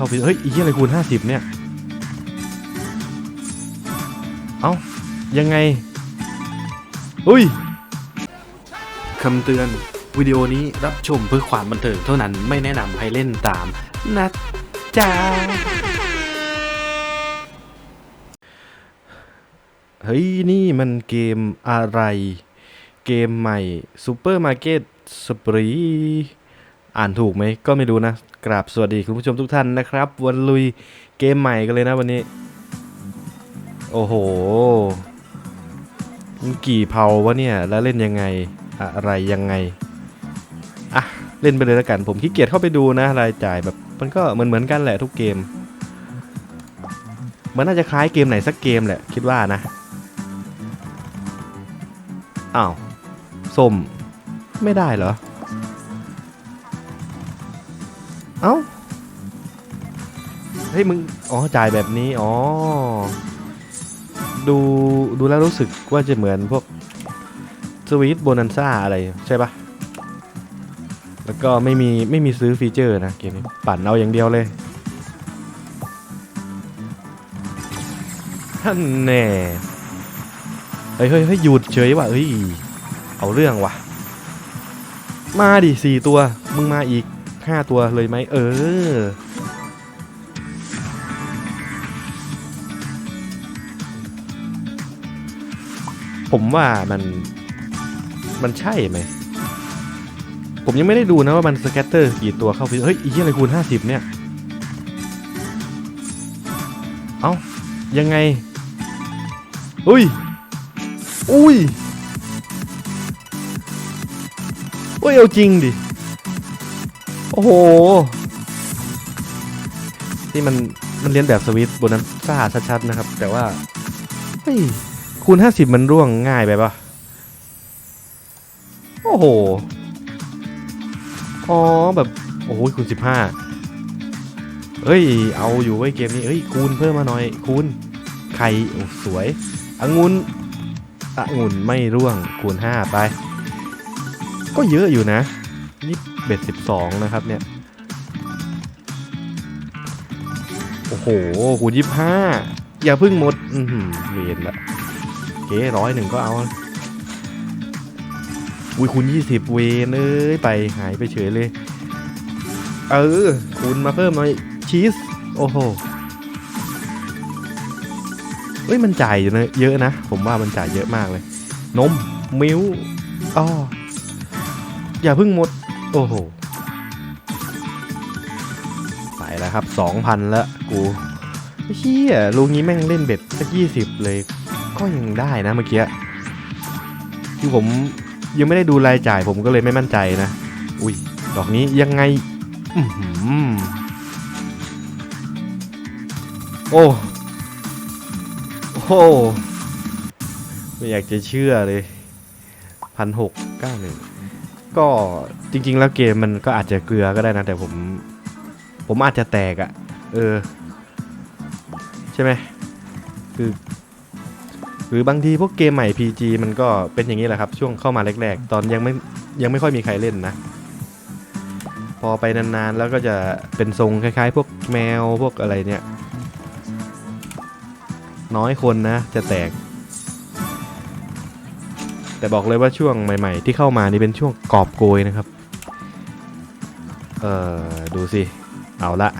เข้าไปเฮ้ยอีกอะไรคูณห้าสิบเนี่ย เอ้า ยังไง อุ้ยคำเตือน วิดีโอนี้รับชมเพื่อความบันเทิงเท่านั้นไม่แนะนำให้เล่นตามนะจ๊ะเฮ้ย นี่มันเกมอะไร เกมใหม่ Super Market Spree อ่า อ่านถูกไหมก็ไม่รู้นะ กราบสวัสดีคุณผู้ชมทุกท่านนะครับ วันลุยเกมใหม่กันเลยนะวันนี้ โอ้โหมันกี่เผาวะเนี่ย แล้วเล่นยังไงอะไรยังไง อะ เล่นไปเลยแล้วกัน ผมขี้เกียจเข้าไปดูนะ รายจ่ายแบบมันก็เหมือนเหมือนกันแหละทุกเกม มันน่าจะคล้ายเกมไหนสักเกมแหละ คิดว่านะ อ้าวส้มไม่ได้เหรอ เอ้า เฮ้ยมึง อ๋อ จ่ายแบบนี้ อ๋อ ดู ดูแล้วรู้สึกว่าจะเหมือนพวกสวีทโบนันซ่าอะไรใช่ปะแล้วก็ไม่มี ไม่มีซื้อฟีเจอร์นะเกมนี้ ปั่นเอาอย่างเดียวเลยท่านแน่เฮ้ยเฮ้ยเฮ้ยหยุดเฉยว่ะเฮ้ย เอาเรื่องว่ะ มาดิสี่ตัว มึงมาอีก ห้าตัวเลยไหมเออ ผมว่ามันมันใช่ไหม ผมยังไม่ได้ดูนะว่ามันสแกตเตอร์กี่ตัวเข้าไปเฮ้ยอีกอะไรคูณห้าสิบเนี่ย เอ้า ยังไง อุ้ย อุ้ยเฮ้ย เอาจริงดิ โอ้โห นี่มันมันเรียนแบบสวิตบนนั้นซ่าชัดๆนะครับ แต่ว่าเฮ้ยคูณห้าสิบมันร่วงง่ายไปปะโอ้โห อ๋อแบบ โอ้โหคูณสิบห้าเฮ้ย เอาอยู่ไว้เกมนี้เฮ้ย คูณเพิ่มมาหน่อย คูณไข่โอ้สวยองุ่นองุ่นไม่ร่วงคูณห้าไป ก็เยอะอยู่นะนี่ เบ็ดสิบสองนะครับเนี่ย โอ้โหคูณยี่ห้าอย่าพึ่งหมด อือหือเวียนละเก๋ร้อยหนึ่งก็เอาอุ้ยคูณยี่สิบเวนเอ้ยไปหายไปเฉยเลย เออคูณมาเพิ่มหน่อยชีส โอ้โหเฮ้ยมันจ่ายอยู่นะเยอะนะ ผมว่ามันจ่ายเยอะมากเลย นม มิลอ้ออย่าพึ่งหมด โอ้โหไปแล้วครับสองพันแล้วกูเฮียลูกนี้แม่งเล่นเบ็ดสักยี่สิบเลย ก็ยังได้นะเมื่อกี้คือผมยังไม่ได้ดูรายจ่ายผมก็เลยไม่มั่นใจนะ อุ้ย ดอกนี้ยังไง อือหือโอ้โอ้โหไม่อยากจะเชื่อเลยพันหกเก้าหนึ่ง ก็จริง ๆ แล้วเกมมันก็อาจจะเกลือก็ได้นะ แต่ผม ผมอาจจะแตกอะ่ะ เออ ใช่ไหมคือ หรือบางทีพวกเกมใหม่ PG มันก็เป็นอย่างนี้แหละครับ ช่วงเข้ามาแรกๆ ตอนยังไม่ยังไม่ค่อยมีใครเล่นนะ พอไปนานๆ แล้วก็จะเป็นทรงคล้ายๆ พวกแมวพวกอะไรเนี่ย น้อยคนนะ จะแตก แต่บอกเลยว่าช่วงใหม่ๆ ที่เข้ามานี่เป็นช่วงกอบโกยนะครับ เออดูสิ เอาละ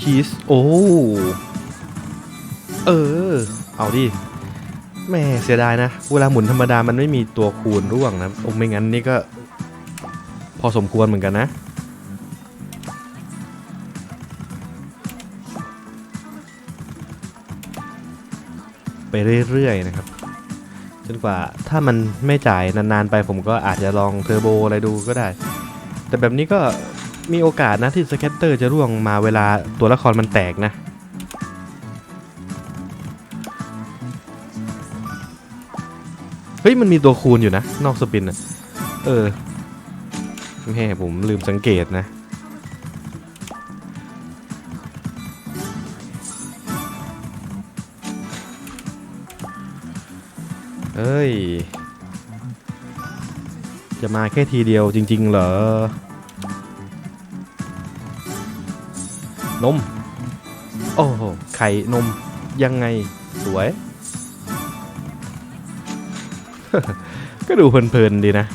ชีสโอ้เออ เอาดิแม่เสียดายนะ เวลาหมุนธรรมดามันไม่มีตัวคูณร่วงนะโอ้ไม่งั้นนี่ก็ พอสมควรเหมือนกันนะ ไปเรื่อยๆนะครับ จนกว่าถ้ามันไม่จ่ายนานๆไปผมก็อาจจะลองเทอร์โบอะไรดูก็ได้ แต่แบบนี้ก็มีโอกาสนะที่สแกตเตอร์จะร่วงมาเวลาตัวละครมันแตกนะเฮ้ยมันมีตัวคูณอยู่นะ นอกสปินอะเออแม่ผมลืมสังเกตนะ เอ้ย จะมาแค่ทีเดียวจริง ๆ เหรอ นม โอ้โห ไข่นมยังไง สวย ก็ดูเพลินๆดีนะ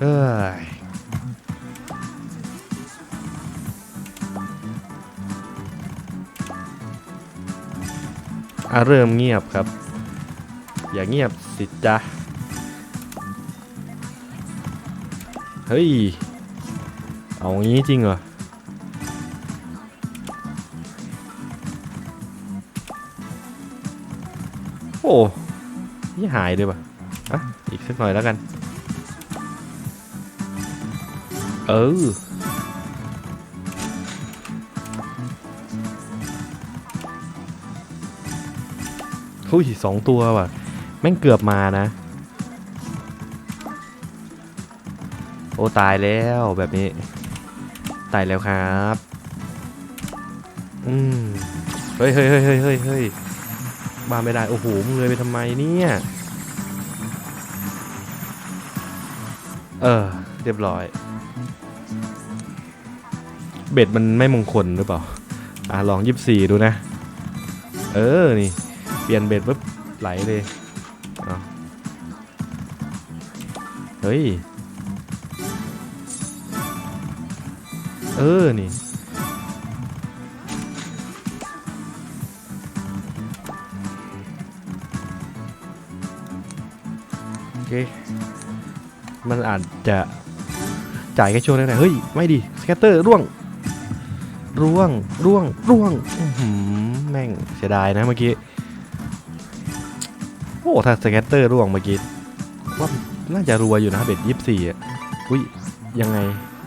เอ้ย อะเริ่มเงียบครับ อย่าเงียบสิจ๊ะ เฮ้ย เอางี้จริงเหรอ โอ้ยี่หายเลยป่ะอะอีกสักหน่อยแล้วกัน เออ หุ้ยสองตัวว่ะ แม่งเกือบมานะ โอ้ตายแล้วแบบนี้ ตายแล้วครับ อืม เฮ้ยเฮ้ยเฮ้ยเฮ้ยเฮ้ยเฮ้ยมาไม่ได้ โอ้โหมึงเลยไปทำไมเนี่ย เออ เรียบร้อย เบ็ดมันไม่มงคลหรือเปล่า อะลองยิบสี่ดูนะ เออ นี่ เปลี่ยนเบ็ดปุ๊บไหลเลยเฮ้ย เออ นี่ โอเค มันอาจจะจ่ายแค่ช่วงแรกๆเฮ้ย ไม่ดิสแกตเตอร์ร่วง ร่วง ร่วง ร่วงอื้อหือแม่ง เสียดายนะเมื่อกี้ โอ้ถ้าสแกตเตอร์ร่วงเมื่อกี้ว่าน่าจะรวยอยู่นะเบ็ดยี่สี่อะอุ้ยยังไง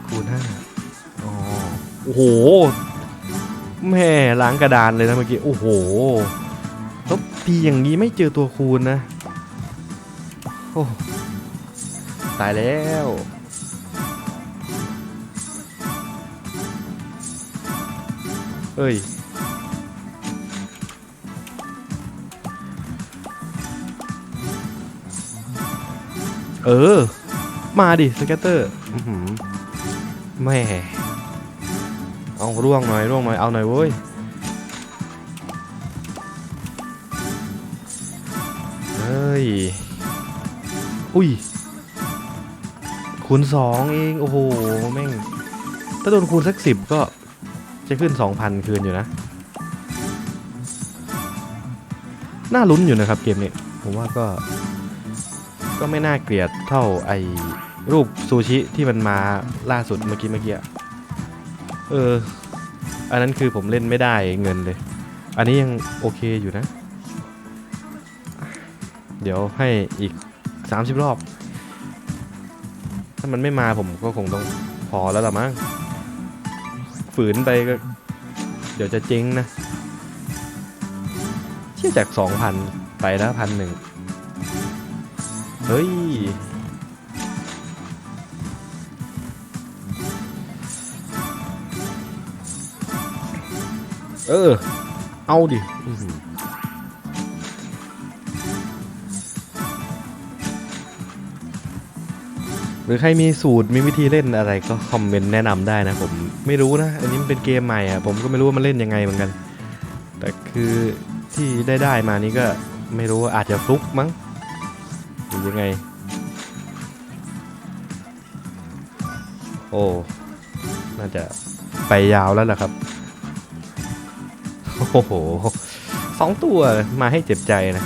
คูณห้าอ๋อโอ้โหแม่ล้างกระดานเลยนะเมื่อกี้โอ้โหแล้วทีอย่างนี้ไม่เจอตัวคูณนะโอ้ตายแล้วเอ้ย เออ มาดิสเก็ตเตอร์อื้อหือแม่เอาร่วงหน่อยร่วงหน่อยเอาหน่อยเว้ยเฮ้ยอุ้ยคูณสองเองโอ้โหแม่งถ้าโดนคูณสักสิบก็จะขึ้นสองพันคืนอยู่นะ น่าลุ้นอยู่นะครับเกมนี้ ผมว่าก็ ก็ไม่น่าเกลียดเท่าไอ้รูปซูชิที่มันมาล่าสุดเมื่อกี้เมื่อกี้เออ อันนั้นคือผมเล่นไม่ได้เงินเลย อันนี้ยังโอเคอยู่นะ เดี๋ยวให้อีก 30 รอบ ถ้ามันไม่มาผมก็คงต้องพอแล้วละมั้งฝืนไปก็ เดี๋ยวจะเจ๊งนะ เชื่อจาก 2,000 ไปแล้วพันหนึ่ง เฮ้ย เออ เอาดิหรือใครมีสูตรมีวิธีเล่นอะไรก็คอมเมนต์แนะนำได้นะผมไม่รู้นะ อันนี้มันเป็นเกมใหม่อะผมก็ไม่รู้ว่ามันเล่นยังไงเหมือนกัน แต่คือที่ได้ได้มานี้ก็ไม่รู้ว่าอาจจะฟลุกมั้ง ยังไง โอ้ น่าจะไปยาวแล้วล่ะครับ โอ้โหสองตัวมาให้เจ็บใจนะ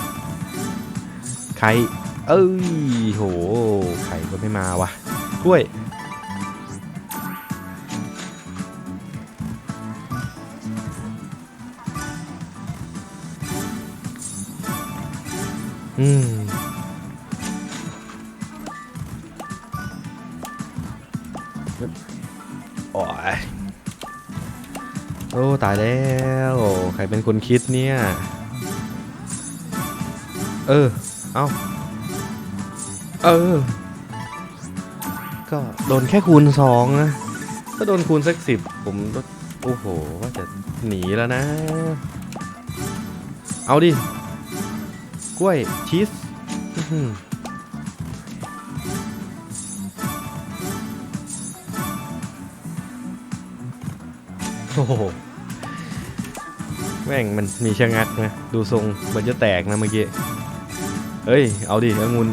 ใคร เอ้ย โห ใครก็ไม่มาวะกล้วย อืม อ้ตายแล้ว ใครเป็นคนคิดเนี่ย เออ เอาเออ ก็โดนแค่คูณสองนะ ถ้าโดนคูณสักสิบผมก็โอ้โห ว่าจะหนีแล้วนะ เอาดิ กล้วยชีสโอ้โห แม่งมันมีชะงักนะ ดูทรงมันจะแตกนะเมื่อกี้เอ้ย เอาดิองุ่น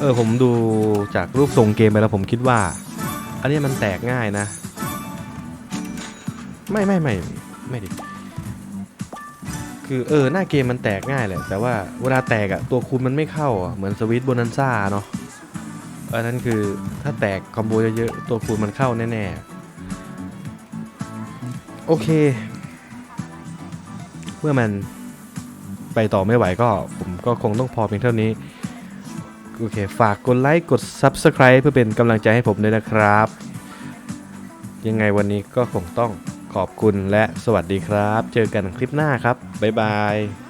เออผมดูจากรูปทรงเกมไปแล้วผมคิดว่า อันนี้มันแตกง่ายนะ ไม่ไม่ไม่ไม่ดิคือเออหน้าเกมมันแตกง่ายแหละ แต่ว่าเวลาแตกอะตัวคูณมันไม่เข้าอะเหมือนสวิตโบนันซ่าเนาะอันนั้นคือถ้าแตกคอมโบเยอะๆตัวคูณมันเข้าแน่ๆ โอเค เมื่อมันไปต่อไม่ไหวก็ผมก็คงต้องพอเพียงเท่านี้ โอเค ฝากกดไลค์กด Subscribe เพื่อเป็นกำลังใจให้ผมด้วยนะครับ ยังไงวันนี้ก็คงต้องขอบคุณและสวัสดีครับ เจอกันคลิปหน้าครับ บ๊ายบาย